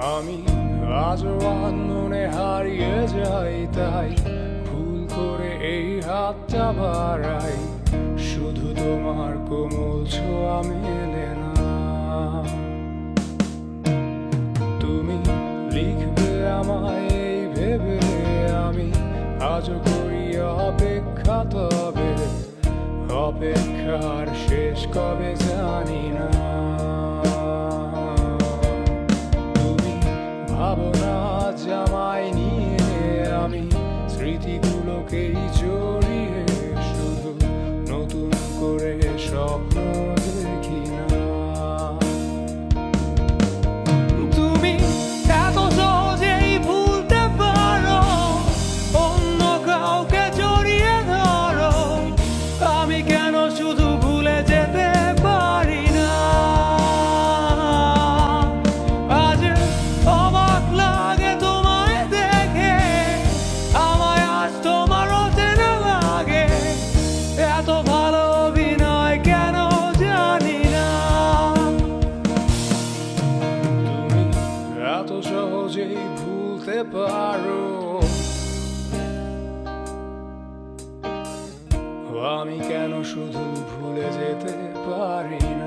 আমি আজও মনে হারিয়ে যাই, তাই ভুল করে এই হাতটা বাড়াই। শুধু তোমার কোমল ছোঁয়া মেলে না। তুমি লিখবে আমায় এই ভেবে, আমি আজও করি অপেক্ষা, তবে অপেক্ষার শেষ কবে জানি না। জামাই নিয়ে আমি স্মৃতিগুলোকেই সহজেই ভুলতে পারো। আমি কেন শুধু ভুলে যেতে পারি